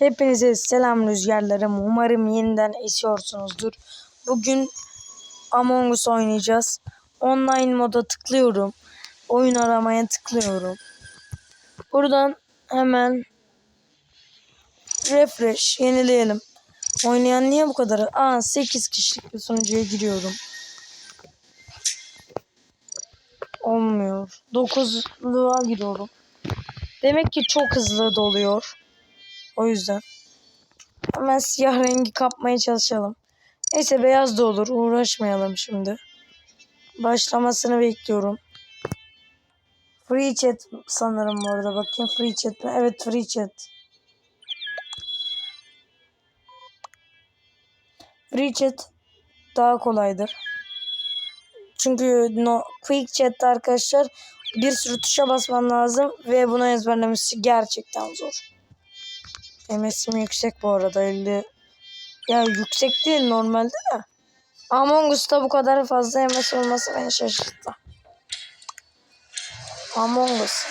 Hepinize selam rüzgarlarım. Umarım yeniden esiyorsunuzdur. Bugün Among Us oynayacağız. Online moda tıklıyorum. Oyun aramaya tıklıyorum. Buradan hemen refresh yenileyelim. Oynayan niye bu kadar? Aa 8 kişilik bir sunucuya giriyorum. Olmuyor. 9'luğa giriyorum. Demek ki çok hızlı doluyor. O yüzden. Hemen siyah rengi kapmaya çalışalım. Neyse beyaz da olur. Uğraşmayalım şimdi. Başlamasını bekliyorum. Free chat sanırım bu arada. Bakayım free chat mi? Evet free chat. Free chat daha kolaydır. Çünkü no, quick chat'te arkadaşlar bir sürü tuşa basman lazım ve bunu ezberlemesi gerçekten zor. MS'im yüksek bu arada 50. Ya yüksek değil normalde de. Among Us'ta bu kadar fazla MS olması beni şaşırttı. Among Us.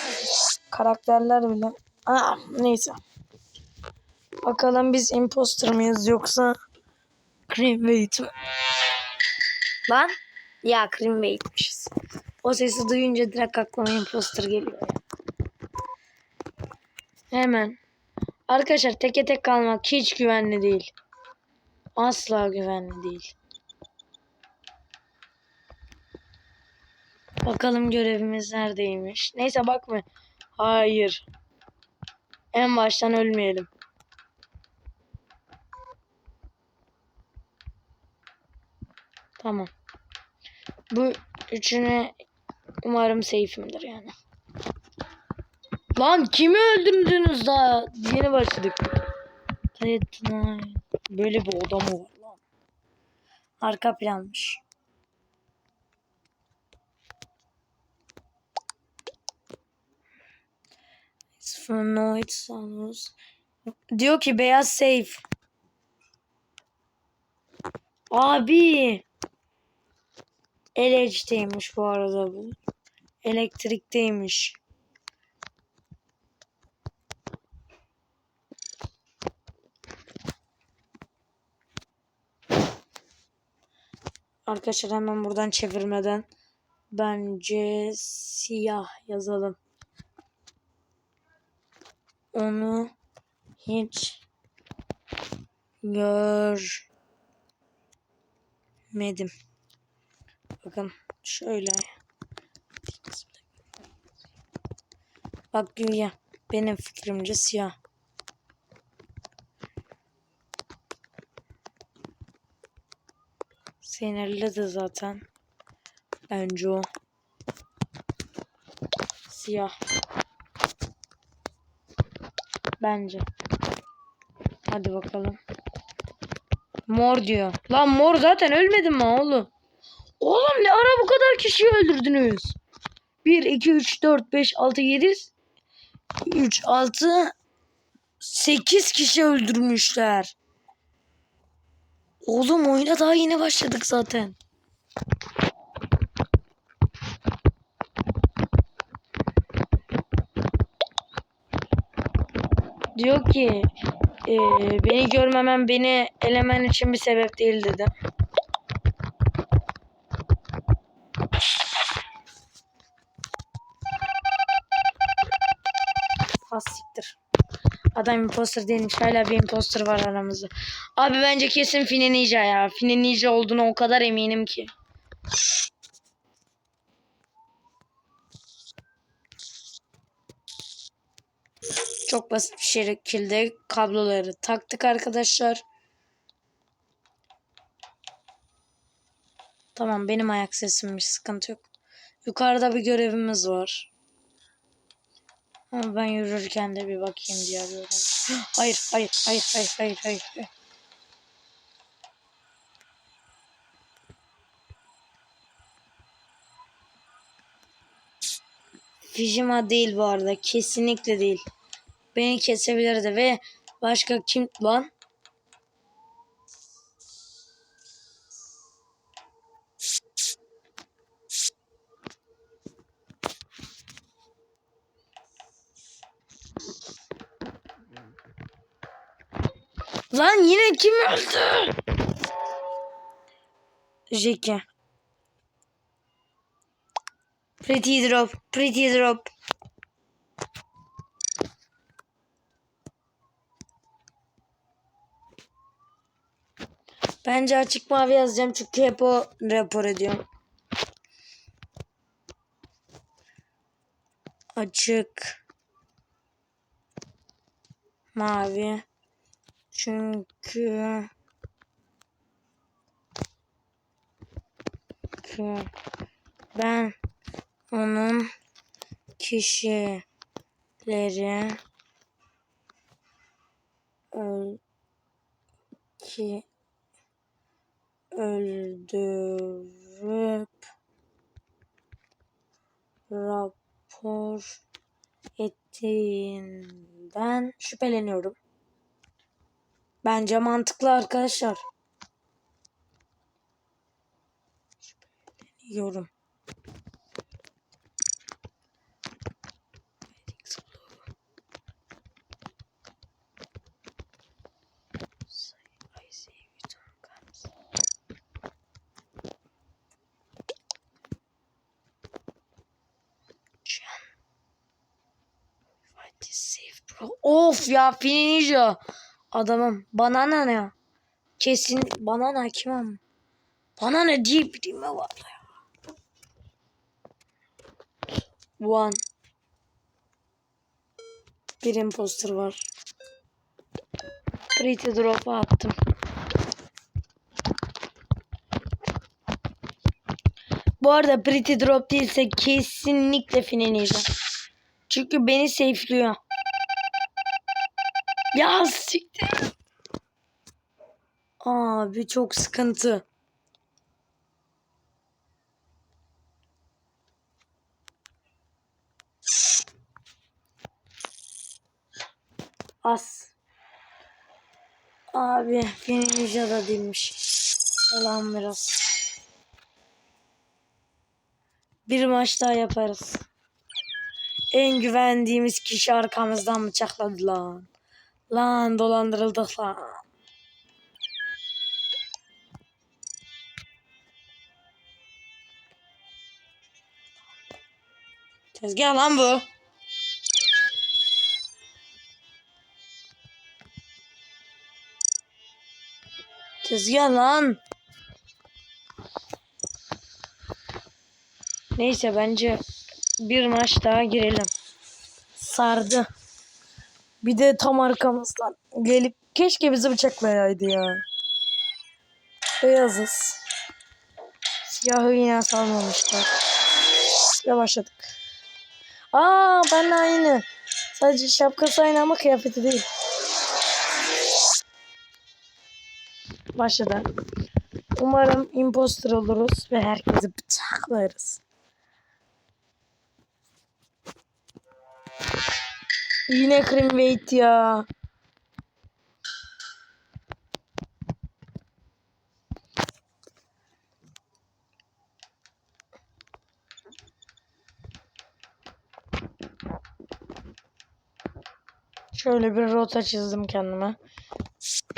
Karakterler bile. Aa, neyse. Bakalım biz imposter mıyız yoksa Creamweight mi? Lan? Ya Creamweight'mişiz. O sesi duyunca direkt aklıma imposter geliyor. Hemen. Arkadaşlar teke tek kalmak hiç güvenli değil. Asla güvenli değil. Bakalım görevimiz neredeymiş. Neyse bakma. Hayır. En baştan ölmeyelim. Tamam. Bu üçüne umarım safe'imdir yani. Lan kimi öldürdünüz daha? Yeni başladık. Böyle bir oda mı var lan? Arka planmış. It's no it's almost. Diyor ki beyaz safe. Abi. Elektrikteymiş bu arada bu. Elektrikteymiş. Arkadaşlar hemen buradan çevirmeden bence siyah yazalım. Onu hiç görmedim. Bakın şöyle. Bak güya benim fikrimce siyah. Sinirli zaten. Bence o. Siyah. Bence. Hadi bakalım. Mor diyor. Lan mor zaten ölmedin mi oğlum? Oğlum ne ara bu kadar kişiyi öldürdünüz? 1, 2, 3, 4, 5, 6, 7, 3, 6, 8 kişi öldürmüşler. Oğlum oyuna daha yeni başladık zaten. Diyor ki e, beni görmemen beni elemen için bir sebep değil dedi. Az siktir. Adam imposter değilmiş. Hala bir imposter var aramızda. Abi bence kesin Fine Ninja ya. Fine Ninja olduğunu o kadar eminim ki. Çok basit bir şekilde kabloları taktık arkadaşlar. Tamam benim ayak sesimmiş sıkıntı yok. Yukarıda bir görevimiz var. Ama ben yürürken de bir bakayım diye arıyorum. Hayır, hayır, hayır, hayır, hayır, hayır. hayır. Fijima değil bu arada. Kesinlikle değil. Beni kesebilirdi ve başka kim lan? Lan yine kim öldü? Jackie. Pretty drop. Pretty drop. Bence açık mavi yazacağım çünkü hep o rapor ediyor. Açık mavi çünkü çünkü ben onun kişileri öl ki öldürüp rapor ettiğinden şüpheleniyorum. Bence mantıklı arkadaşlar. Bro. Of ya Fininja. Adamım. Banana ne ya? Kesin banana kim ama? Banana diye biri mi var ya? One. Bir imposter var. Pretty drop'a attım. Bu arada Pretty Drop değilse kesinlikle fineleyeceğim. Çünkü beni safe'liyor. Ya siktir. Abi çok sıkıntı. As. Abi Finninja da değilmiş. Selam biraz. Bir maç daha yaparız. En güvendiğimiz kişi arkamızdan bıçakladı lan. Lan dolandırıldık lan. Tezgah lan bu. Tezgah lan. Neyse bence bir maç daha girelim. Sardı. Bir de tam arkamızdan gelip keşke bizi bıçaklayaydı ya. Beyazız. Siyahı yine salmamışlar. Ve başladık. Aa ben aynı. Sadece şapkası aynı ama kıyafeti değil. Başladı. Umarım imposter oluruz ve herkesi bıçaklarız. Yine cream weight ya. Şöyle bir rota çizdim kendime.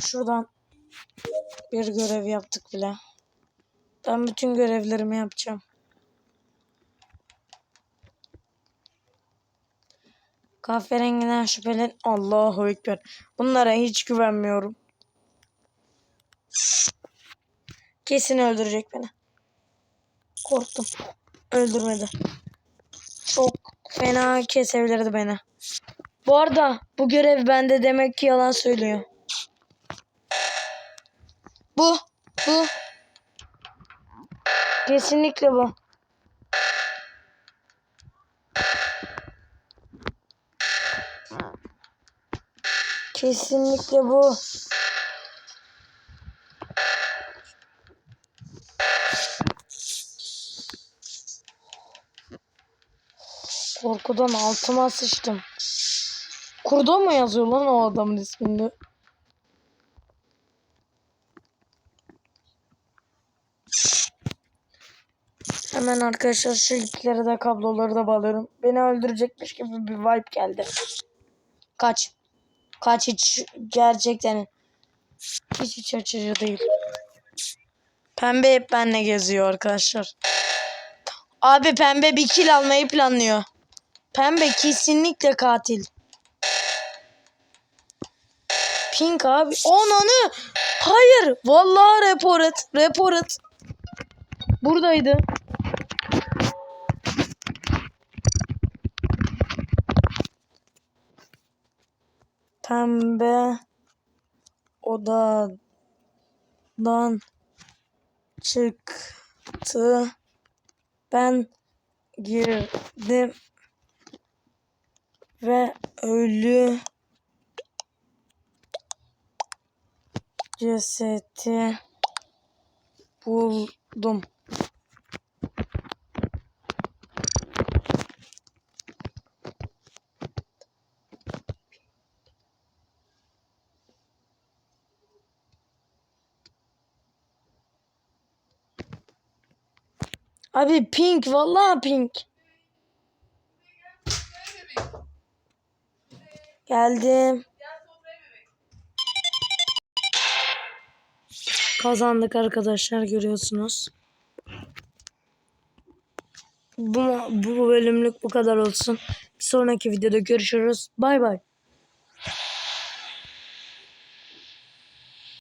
Şuradan bir görev yaptık bile. Ben bütün görevlerimi yapacağım. Kahverengiden şüphelen Allahu Ekber. Bunlara hiç güvenmiyorum. Kesin öldürecek beni. Korktum. Öldürmedi. Çok fena kesebilirdi beni. Bu arada bu görev bende demek ki yalan söylüyor. Bu. Bu. Kesinlikle bu. Kesinlikle bu. Korkudan altıma sıçtım. Kurdo mu yazıyor lan o adamın isminde? Hemen arkadaşlar şu de kabloları da bağlıyorum. Beni öldürecekmiş gibi bir vibe geldi. Kaç. Kaç hiç gerçekten. Hiç iç açıcı değil. Pembe hep benle geziyor arkadaşlar. Abi pembe bir kill almayı planlıyor. Pembe kesinlikle katil. Pink abi. Ananı. Hayır. Vallahi report et. Report et. Buradaydı. Pembe odadan çıktı. Ben girdim ve ölü cesedi buldum. Abi pink vallahi pink. Geldim. Kazandık arkadaşlar görüyorsunuz. Bu, bu bölümlük bu kadar olsun. Bir sonraki videoda görüşürüz. Bay bay.